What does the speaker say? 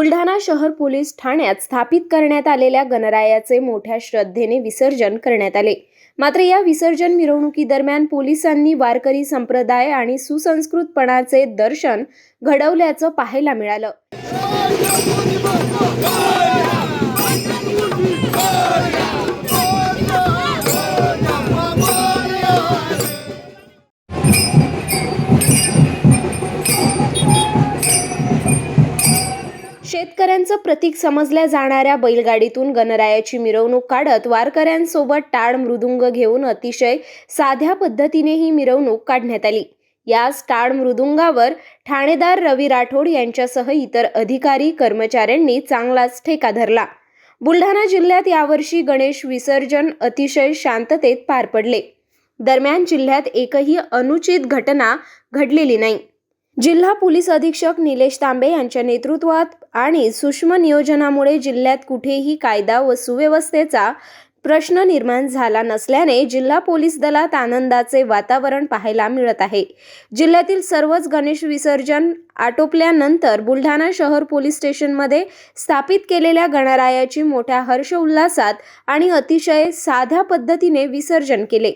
बुलढाणा शहर पोलीस ठाण्यात स्थापित करण्यात आलेल्या गणरायाचे मोठ्या श्रद्धेने विसर्जन करण्यात आले. मात्र या विसर्जन मिरवणुकीदरम्यान पोलिसांनी वारकरी संप्रदाय आणि सुसंस्कृतपणाचे दर्शन घडवल्याचं पाहायला मिळालं. शेतकऱ्यांचं प्रतीक समजल्या जाणाऱ्या बैलगाडीतून गणरायाची मिरवणूक काढत वारकऱ्यांसोबत टाळ मृदुंग घेऊन अतिशय साध्या पद्धतीने ही मिरवणूक काढण्यात आली. याच टाळ मृदुंगावर ठाणेदार रवी राठोड यांच्यासह इतर अधिकारी कर्मचाऱ्यांनी चांगलाच ठेका धरला. बुलढाणा जिल्ह्यात यावर्षी गणेश विसर्जन अतिशय शांततेत पार पडले. दरम्यान जिल्ह्यात एकही अनुचित घटना घडलेली नाही. जिल्हा पोलीस अधीक्षक निलेश तांबे यांच्या नेतृत्वात आणि सूक्ष्म नियोजनामुळे जिल्ह्यात कुठेही कायदा व सुव्यवस्थेचा प्रश्न निर्माण झाला नसल्याने जिल्हा पोलीस दलात आनंदाचे वातावरण पाहायला मिळत आहे. जिल्ह्यातील सर्वच गणेश विसर्जन आटोपल्यानंतर बुलढाणा शहर पोलीस स्टेशनमध्ये स्थापित केलेल्या गणरायाची मोठ्या हर्ष उल्हासात आणि अतिशय साध्या पद्धतीने विसर्जन केले.